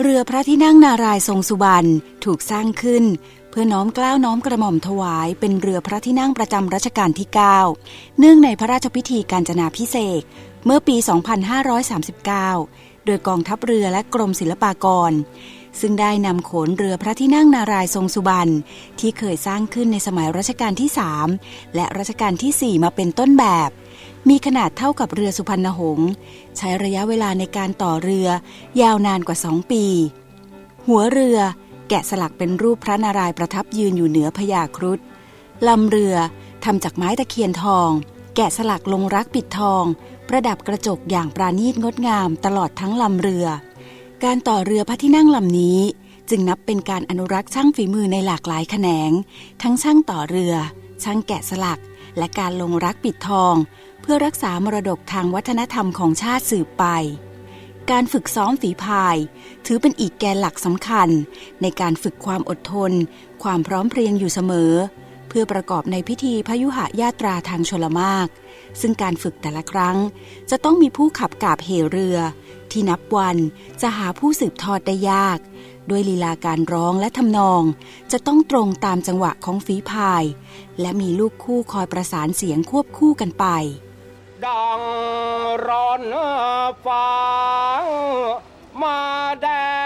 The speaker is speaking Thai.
เรือพระที่นั่งนารายทรงสุบรรณถูกสร้างขึ้น เพื่อน้อมกล้าวน้อมกระหม่อมถวายเป็นเรือพระที่นั่งประจำรัชกาลที่ 9 เนื่องในพระราชพิธีการจนาพิเศษเมื่อปี 2539 โดยกองทัพเรือและกรมศิลปากร ซึ่งได้นำโขนเรือพระที่นั่งนารายทรงสุบรรณที่เคยสร้างขึ้นในสมัยรัชกาลที่ 3 และรัชกาลทีสี่ 4 มาเป็นต้นแบบ มีขนาดเท่ากับเรือสุพรรณหงษ์ใช้ระยะเวลาในการต่อเรือยาวนานกว่า 2 ปี หัวเรือแกะสลักเป็นรูปพระนารายประทับยืนอยู่เหนือพญาครุฑลำเรือทำจากไม้ตะเคียนทอง แกะสลักลงรักปิดทอง ประดับกระจกอย่างปราณีตงดงามตลอดทั้งลำเรือ การต่อเรือพระที่นั่งลำนี้ จึงนับเป็นการอนุรักษ์ช่างฝีมือในหลากหลายแขนง ทั้งช่างต่อเรือ ช่างแกะสลัก และการลงรักปิดทอง เพื่อรักษามรดกทางวัฒนธรรมของชาติสืบไป การฝึกซ้อมฝีพาย ถือเป็นอีกแกนหลักสำคัญ ในการฝึกความอดทน ความพร้อมเพรียงอยู่เสมอ เพื่อประกอบในพิธีพยุหะญาตราทางชลมาก ซึ่งการฝึกแต่ละครั้ง จะต้องมีผู้ขับกาบเหเรือ ที่นับวันจะหาผู้สืบทอดได้ยาก ด้วยลีลาการร้องและทำนอง จะต้องตรงตามจังหวะของฝีพาย และมีลูกคู่คอยประสานเสียงควบคู่กันไป ดังร้อนฟ้าแดน